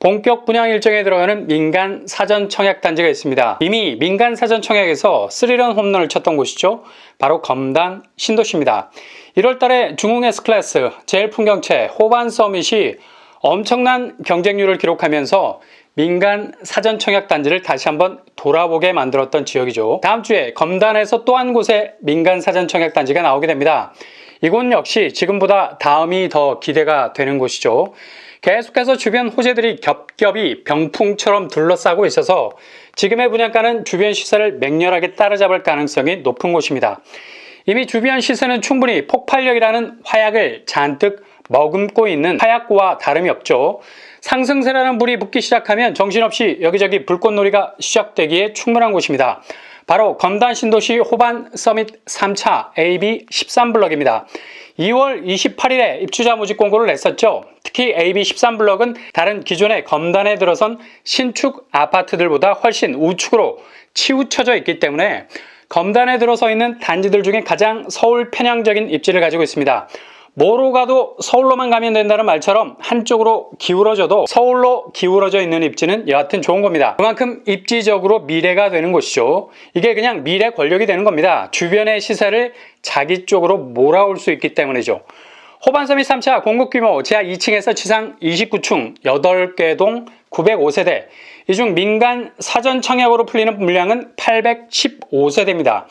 본격 분양 일정에 들어가는 민간 사전 청약 단지가 있습니다. 이미 민간 사전 청약에서 스리런 홈런을 쳤던 곳이죠. 바로 검단 신도시입니다. 1월 달에 중흥 S클래스, 제일 풍경채, 호반 서밋이 엄청난 경쟁률을 기록하면서 민간 사전 청약 단지를 다시 한번 돌아보게 만들었던 지역이죠. 다음 주에 검단에서 또 한 곳의 민간 사전 청약 단지가 나오게 됩니다. 이곳 역시 지금보다 다음이 더 기대가 되는 곳이죠. 계속해서 주변 호재들이 겹겹이 병풍처럼 둘러싸고 있어서 지금의 분양가는 주변 시세를 맹렬하게 따라잡을 가능성이 높은 곳입니다. 이미 주변 시세는 충분히 폭발력이라는 화약을 잔뜩 머금고 있는 화약고와 다름이 없죠. 상승세라는 불이 붙기 시작하면 정신없이 여기저기 불꽃놀이가 시작되기에 충분한 곳입니다. 바로 검단 신도시 호반 서밋 3차 AB 13블럭입니다. 2월 28일에 입주자 모집 공고를 냈었죠. 특히 AB 13블럭은 다른 기존의 검단에 들어선 신축 아파트들보다 훨씬 우측으로 치우쳐져 있기 때문에 검단에 들어서 있는 단지들 중에 가장 서울 편향적인 입지를 가지고 있습니다. 뭐로 가도 서울로만 가면 된다는 말처럼 한쪽으로 기울어져도 서울로 기울어져 있는 입지는 여하튼 좋은 겁니다. 그만큼 입지적으로 미래가 되는 곳이죠. 이게 그냥 미래 권력이 되는 겁니다. 주변의 시세를 자기 쪽으로 몰아올 수 있기 때문이죠. 호반섬이 3차 공급 규모 지하 2층에서 지상 29층 8개 동 905세대. 이 중 민간 사전 청약으로 풀리는 물량은 815세대입니다.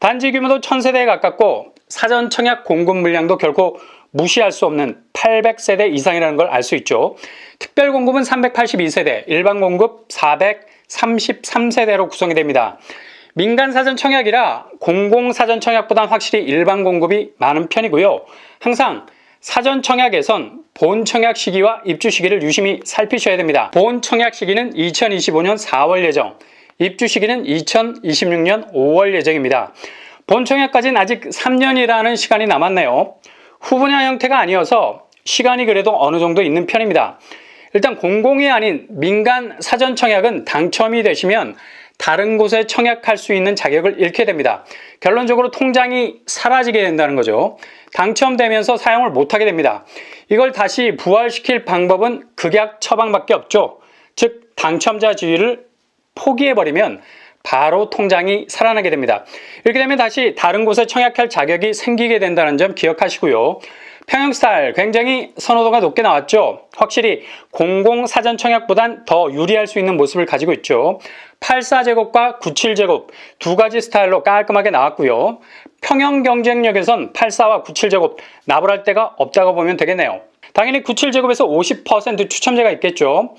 단지 규모도 1000세대에 가깝고 사전 청약 공급 물량도 결코 무시할 수 없는 800세대 이상이라는 걸 알 수 있죠. 특별 공급은 382세대, 일반 공급 433세대로 구성이 됩니다. 민간 사전 청약이라 공공 사전 청약보단 확실히 일반 공급이 많은 편이고요. 항상 사전 청약에선 본 청약 시기와 입주 시기를 유심히 살피셔야 됩니다. 본 청약 시기는 2025년 4월 예정, 입주 시기는 2026년 5월 예정입니다. 본 청약까지는 아직 3년이라는 시간이 남았네요. 후분양 형태가 아니어서 시간이 그래도 어느 정도 있는 편입니다. 일단 공공이 아닌 민간 사전 청약은 당첨이 되시면 다른 곳에 청약할 수 있는 자격을 잃게 됩니다. 결론적으로 통장이 사라지게 된다는 거죠. 당첨되면서 사용을 못하게 됩니다. 이걸 다시 부활시킬 방법은 극약 처방밖에 없죠. 즉 당첨자 지위를 포기해버리면 바로 통장이 살아나게 됩니다. 이렇게 되면 다시 다른 곳에 청약할 자격이 생기게 된다는 점 기억하시고요. 평형스타일 굉장히 선호도가 높게 나왔죠. 확실히 공공 사전 청약보단 더 유리할 수 있는 모습을 가지고 있죠. 84제곱과 97제곱 두 가지 스타일로 깔끔하게 나왔고요. 평형 경쟁력에선 84와 97제곱 나불할 데가 없다고 보면 되겠네요. 당연히 97제곱에서 50% 추첨제가 있겠죠.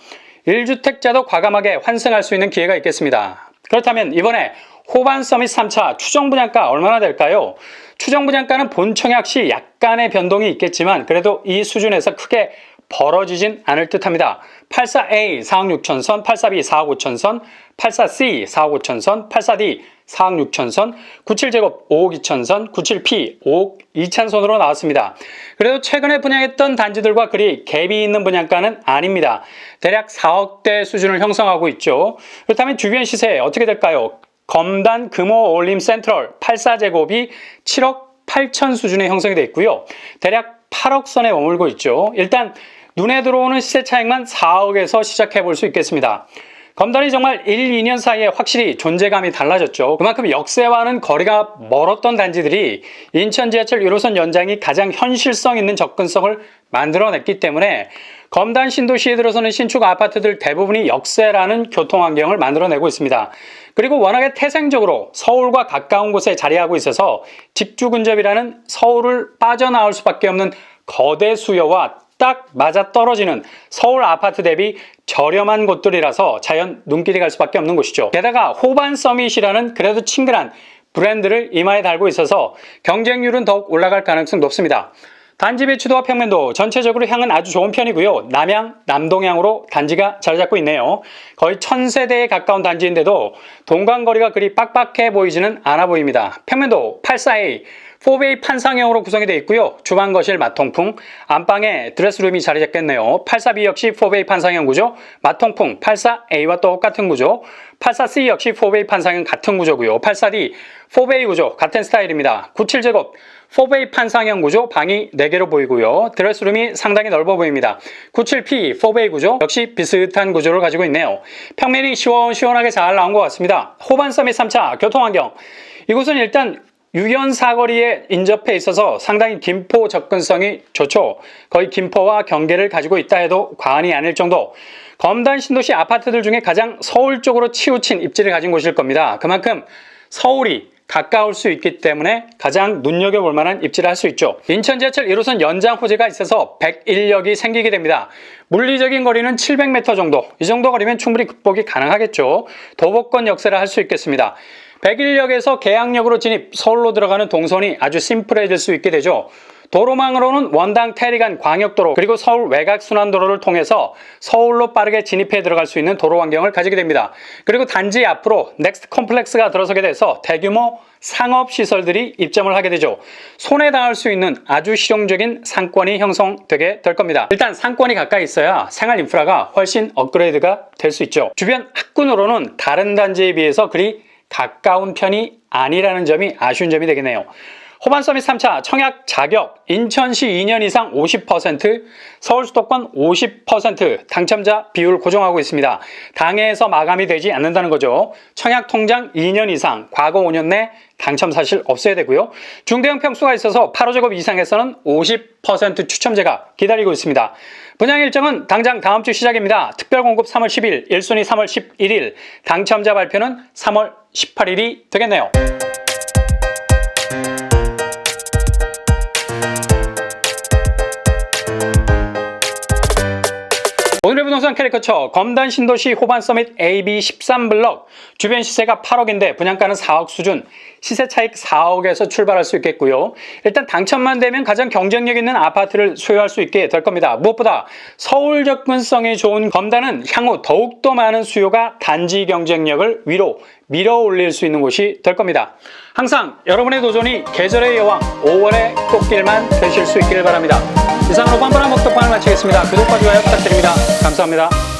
1주택자도 과감하게 환승할 수 있는 기회가 있겠습니다. 그렇다면 이번에 호반 서밋 3차 추정 분양가 얼마나 될까요? 추정 분양가는 본 청약 시 약간의 변동이 있겠지만 그래도 이 수준에서 크게 벌어지진 않을 듯합니다. 84A 4억 6천선, 84B 4억 5천선, 84C 4억 5천선, 84D 4억 6천선, 97제곱 5억 2천선, 97P 5억 2천선으로 나왔습니다. 그래도 최근에 분양했던 단지들과 그리 갭이 있는 분양가는 아닙니다. 대략 4억대 수준을 형성하고 있죠. 그렇다면 주변 시세 어떻게 될까요? 검단 금호 올림 센트럴 84제곱이 7억 8천 수준의 형성이 되어 있고요. 대략 8억 선에 머물고 있죠. 일단 눈에 들어오는 시세 차익만 4억에서 시작해 볼 수 있겠습니다. 검단이 정말 1, 2년 사이에 확실히 존재감이 달라졌죠. 그만큼 역세와는 거리가 멀었던 단지들이 인천 지하철 1호선 연장이 가장 현실성 있는 접근성을 만들어냈기 때문에 검단 신도시에 들어서는 신축 아파트들 대부분이 역세라는 교통 환경을 만들어내고 있습니다. 그리고 워낙에 태생적으로 서울과 가까운 곳에 자리하고 있어서 직주 근접이라는 서울을 빠져나올 수밖에 없는 거대 수요와 딱 맞아 떨어지는 서울 아파트 대비 저렴한 곳들이라서 자연 눈길이 갈 수밖에 없는 곳이죠. 게다가 호반 서밋이라는 그래도 친근한 브랜드를 이마에 달고 있어서 경쟁률은 더욱 올라갈 가능성 높습니다. 단지 배치도와 평면도 전체적으로 향은 아주 좋은 편이고요. 남향, 남동향으로 단지가 자리 잡고 있네요. 거의 천세대에 가까운 단지인데도 동간거리가 그리 빡빡해 보이지는 않아 보입니다. 평면도 84A, 4베이 판상형으로 구성이 되어 있고요. 주방, 거실, 마통풍, 안방에 드레스룸이 자리 잡겠네요. 84B 역시 4베이 판상형 구조, 마통풍 84A와 똑같은 구조, 84C 역시 4베이 판상형 같은 구조고요. 84D 4베이 구조 같은 스타일입니다. 97제곱 4베이 판상형 구조 방이 4개로 보이고요. 드레스룸이 상당히 넓어 보입니다. 97P 4베이 구조 역시 비슷한 구조를 가지고 있네요. 평면이 시원시원하게 잘 나온 것 같습니다. 호반 서밋 3차 교통환경 이곳은 일단 유연 사거리에 인접해 있어서 상당히 김포 접근성이 좋죠. 거의 김포와 경계를 가지고 있다 해도 과언이 아닐 정도. 검단 신도시 아파트들 중에 가장 서울 쪽으로 치우친 입지를 가진 곳일 겁니다. 그만큼 서울이 가까울 수 있기 때문에 가장 눈여겨볼 만한 입지를 할 수 있죠. 인천 지하철 1호선 연장 호재가 있어서 101역이 생기게 됩니다. 물리적인 거리는 700m 정도. 이 정도 거리면 충분히 극복이 가능하겠죠. 도보권 역세를 할 수 있겠습니다. 101역에서 계양역으로 진입, 서울로 들어가는 동선이 아주 심플해질 수 있게 되죠. 도로망으로는 원당 테리간 광역도로 그리고 서울 외곽순환도로를 통해서 서울로 빠르게 진입해 들어갈 수 있는 도로 환경을 가지게 됩니다. 그리고 단지 앞으로 넥스트 컴플렉스가 들어서게 돼서 대규모 상업 시설들이 입점을 하게 되죠. 손에 닿을 수 있는 아주 실용적인 상권이 형성되게 될 겁니다. 일단 상권이 가까이 있어야 생활 인프라가 훨씬 업그레이드가 될 수 있죠. 주변 학군으로는 다른 단지에 비해서 그리 가까운 편이 아니라는 점이 아쉬운 점이 되겠네요. 호반 서밋 3차 청약 자격 인천시 2년 이상 50% 서울 수도권 50% 당첨자 비율 고정하고 있습니다. 당해에서 마감이 되지 않는다는 거죠. 청약 통장 2년 이상 과거 5년 내 당첨 사실 없어야 되고요. 중대형 평수가 있어서 8호제곱 이상에서는 50% 추첨제가 기다리고 있습니다. 분양 일정은 당장 다음 주 시작입니다. 특별 공급 3월 10일, 1순위 3월 11일, 당첨자 발표는 3월 18일이 되겠네요. 오늘의 부동산 캐리커처 검단 신도시 호반 서밋 AB 13블럭 주변 시세가 8억인데 분양가는 4억 수준 시세 차익 4억에서 출발할 수 있겠고요. 일단 당첨만 되면 가장 경쟁력 있는 아파트를 소유할 수 있게 될 겁니다. 무엇보다 서울 접근성이 좋은 검단은 향후 더욱더 많은 수요가 단지 경쟁력을 위로 밀어 올릴 수 있는 곳이 될 겁니다. 항상 여러분의 도전이 계절의 여왕 5월의 꽃길만 되실 수 있기를 바랍니다. 이상으로 뻔뻔한 먹덕방을 마치겠습니다. 구독과 좋아요 부탁드립니다. 감사합니다.